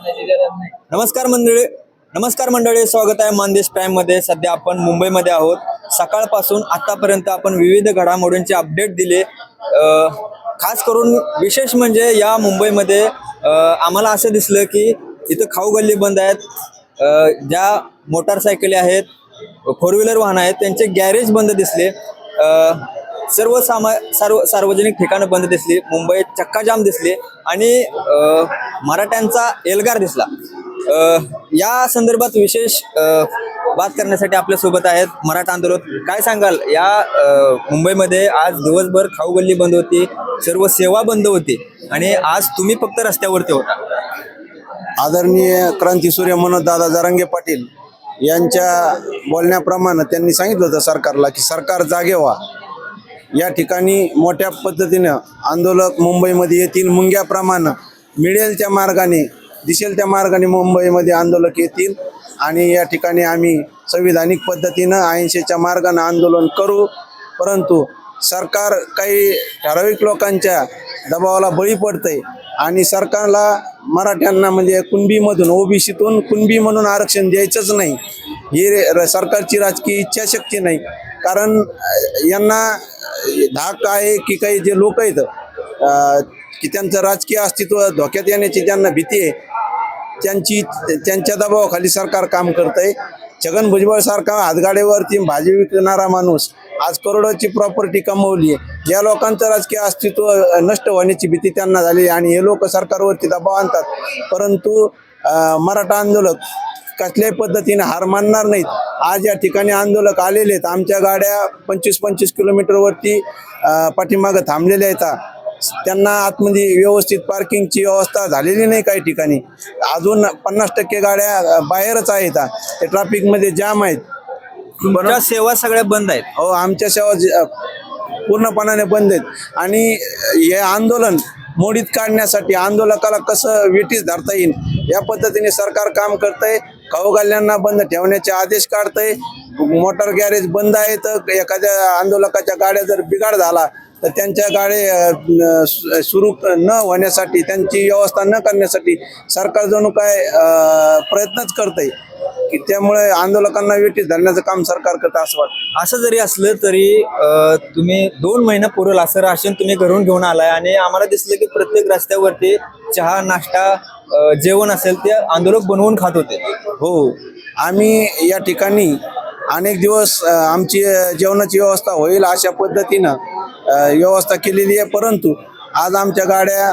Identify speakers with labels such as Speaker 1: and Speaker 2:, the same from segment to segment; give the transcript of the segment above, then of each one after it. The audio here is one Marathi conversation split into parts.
Speaker 1: नमस्कार मंडळी. नमस्कार मंडळी स्वागत आहे मानदेश प्राईममध्ये. सध्या आपण मुंबईमध्ये आहोत. सकाळपासून आतापर्यंत आपण विविध घडामोडींचे अपडेट दिले. खास करून विशेष म्हणजे या मुंबईमध्ये आम्हाला असं दिसलं की इथं खाऊ गल्ली बंद आहेत. ज्या मोटारसायकली आहेत फोर व्हीलर वाहन आहेत त्यांचे गॅरेज बंद दिसले. सर्व सामा सर्व सार्वजनिक ठिकाणं बंद दिसली मुंबईत चक्काजाम दिसली आणि मराठ्यांचा एल्गार दिसला. या संदर्भात विशेष बात करण्यासाठी आपल्यासोबत आहेत मराठा आंदोलन काय सांगाल? या मुंबईमध्ये आज दिवसभर खाऊगल्ली बंद होती सर्व सेवा बंद होती आणि आज तुम्ही फक्त रस्त्यावरती होता.
Speaker 2: आदरणीय क्रांतीसूर्य मनोज दादा जारंगे पाटील यांच्या बोलण्याप्रमाणे त्यांनी सांगितलं होतं सरकारला की सरकार जागे व्हा. या ठिकाणी मोठ्या पद्धतीनं आंदोलक मुंबईमध्ये येतील. मुंग्याप्रमाणे मिळेल त्या मार्गाने दिसेल त्या मार्गाने मुंबईमध्ये आंदोलक येतील. आणि या ठिकाणी आम्ही संविधानिक पद्धतीनं ऐंशीच्या मार्गाने आंदोलन करू. परंतु सरकार काही ठराविक लोकांच्या दबावाला बळी पडतंय. आणि सरकारला मराठ्यांना म्हणजे कुणबीमधून ओबीसीतून कुणबी म्हणून आरक्षण द्यायचंच नाही. ही रे- सरकारची राजकीय इच्छाशक्ती नाही. कारण यांना धाक आहे की काही जे लोक आहेत की त्यांचं राजकीय अस्तित्व धोक्यात येण्याची ज्यांना भीती आहे त्यांची त्यांच्या दबावाखाली सरकार काम करत आहे छगन भुजबळ सारखा हातगाडीवरती भाजी विकणारा माणूस आज करोडोची प्रॉपर्टी कमवली आहे या लोकांचं राजकीय अस्तित्व नष्ट होण्याची भीती त्यांना झाली आहे आणि हे लोक सरकारवरती दबाव आणतात. परंतु मराठा आंदोलक कसल्याही पद्धतीने हार मानणार नाहीत. आज या ठिकाणी आंदोलक आलेले आहेत. आमच्या गाड्या पंचवीस पंचवीस किलोमीटरवरती पाठीमागं थांबलेल्या आहेत. त्यांना आतमध्ये व्यवस्थित पार्किंगची व्यवस्था झालेली नाही काही ठिकाणी. अजून पन्नास टक्के गाड्या बाहेरच आहेत. ते ट्रॅफिकमध्ये जाम आहेत.
Speaker 1: तुमच्या सेवा सगळ्या बंद आहेत.
Speaker 2: हो आमच्या सेवा पूर्णपणाने बंद आहेत. आणि हे आंदोलन मोडीत काढण्यासाठी आंदोलकाला कसं वेठीस धरता येईल या पद्धतीने सरकार काम करतंय. खाऊगाल्यांना बंद ठेवण्याचे आदेश काढतंय. मोटर गॅरेज बंद आहे तर एखाद्या आंदोलकाच्या गाड्या जर बिघाड झाला तर त्यांच्या गाड्या सुरू न होण्यासाठी त्यांची व्यवस्था न करण्यासाठी सरकार जणू काय प्रयत्नच करतंय. की त्यामुळे आंदोलकांना वेठीस धरण्याचं काम सरकार करतं असं वाटतं.
Speaker 1: असं जरी असलं तरी तुम्ही दोन महिना पुरेल असं राशन तुम्ही घरून घेऊन आलाय आणि आम्हाला दिसलं की प्रत्येक रस्त्यावरती चहा नाश्ता जेवण असेल ते आंदोलक बनवून खात होते.
Speaker 2: हो आम्ही या ठिकाणी अनेक दिवस आमची जेवणाची व्यवस्था होईल अशा पद्धतीनं व्यवस्था केलेली आहे. परंतु आज आमच्या गाड्या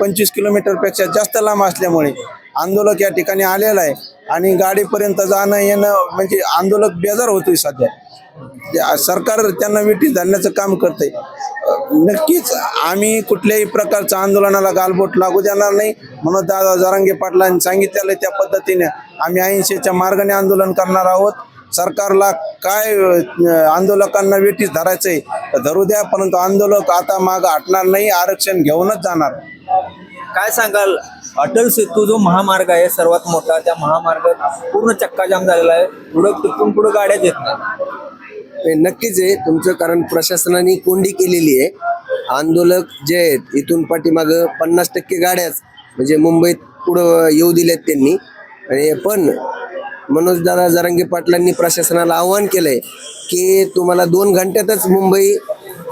Speaker 2: पंचवीस किलोमीटरपेक्षा जास्त लांब असल्यामुळे आंदोलक या ठिकाणी आलेला आहे आणि गाडीपर्यंत जाणं येणं म्हणजे आंदोलक बेजार होतोय सध्या. सरकार त्यांना विटी धरण्याचं काम करतंय. नक्कीच आम्ही कुठल्याही प्रकारचं आंदोलनाला गालबोट लागू देणार नाही. म्हणून दादा जरांगे पाटलांनी सांगितलेलं त्या पद्धतीने आम्ही ऐंशीच्या मार्गाने आंदोलन करणार आहोत. सरकारला काय आंदोलकांना वेठीस धरायचंय आहे धरू द्या परंतु आंदोलक आता मागं हटणार नाही आरक्षण घेऊनच जाणार.
Speaker 1: काय सांगाल? अटल सेतू जो महामार्ग आहे सर्वात मोठा त्या महामार्गात पूर्ण चक्काजाम झालेला आहे. पुढं तिथून पुढं गाड्याच येत नाही
Speaker 3: हे नक्कीच आहे. तुमचं कारण प्रशासनाने कोंडी केलेली आहे. आंदोलक जे आहेत इथून पाठीमागं पन्नास टक्के गाड्याच म्हणजे मुंबईत पुढं येऊ दिल्यात त्यांनी. आणि पण मनोजदादा जरांगे पाटलांनी प्रशासनाला आव्हान केलंय की तुम्हाला दोन घंट्यातच मुंबई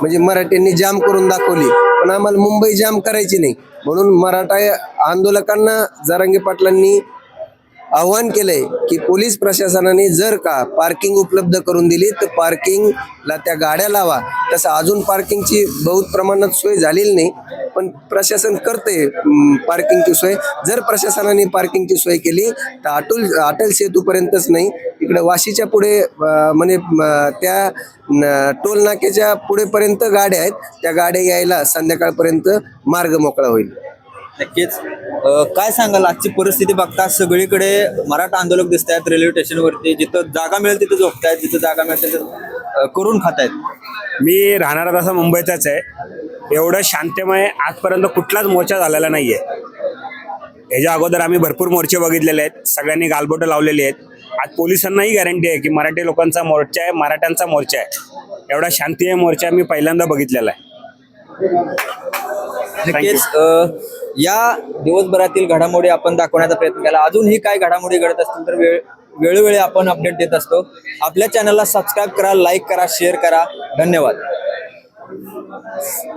Speaker 3: म्हणजे मराठ्यांनी जाम करून दाखवली. पण आम्हाला मुंबई जाम करायची नाही. म्हणून मराठा आंदोलकांना जरांगे पाटलांनी आव्हान केलंय की पोलीस प्रशासनाने जर का पार्किंग उपलब्ध करून दिली तर पार्किंगला त्या गाड्या लावा. तसं अजून पार्किंगची बहुत प्रमाणात सोय झालेली नाही. पण प्रशासन करते पार्किंगची सोय. जर प्रशासनाने पार्किंगची सोय केली तर अटल अटल सेतूपर्यंतच नाही. इकडे वाशीच्या पुढे म्हणजे त्या न- टोल नाक्याच्या पुढेपर्यंत गाड्या आहेत. त्या गाड्या यायला संध्याकाळपर्यंत मार्ग मोकळा होईल.
Speaker 1: नक्कीच. काय सांगाल? आजची परिस्थिती बघता सगळीकडे मराठा आंदोलक दिसत आहेत रेल्वे स्टेशनवरती. जिथं जागा मिळेल तिथं झोपतायत जिथं जागा मिळेल तिथं करून खातायत.
Speaker 4: मी राहणारा तसा मुंबईचाच आहे. एवढं शांतमय आजपर्यंत कुठलाच मोर्चा झालेला नाही आहे ह्याच्या अगोदर आम्ही भरपूर मोर्चे बघितलेले आहेत. सगळ्यांनी गालबोटं लावलेली आहेत. आज पोलिसांनाही गॅरंटी आहे की मराठी लोकांचा मोर्चा आहे मराठ्यांचा मोर्चा आहे. एवढा शांतीय मोर्चा मी पहिल्यांदा बघितलेला आहे.
Speaker 1: नक्कीच या दिवसभरातील घडामोडी आपण दाखवण्याचा प्रयत्न केला. अजूनही काय घडामोडी घडत असतील तर वेळ वेळोवेळी आपण अपडेट देत असतो. आपल्या चॅनलला सबस्क्राईब करा लाईक करा शेअर करा. धन्यवाद. 是。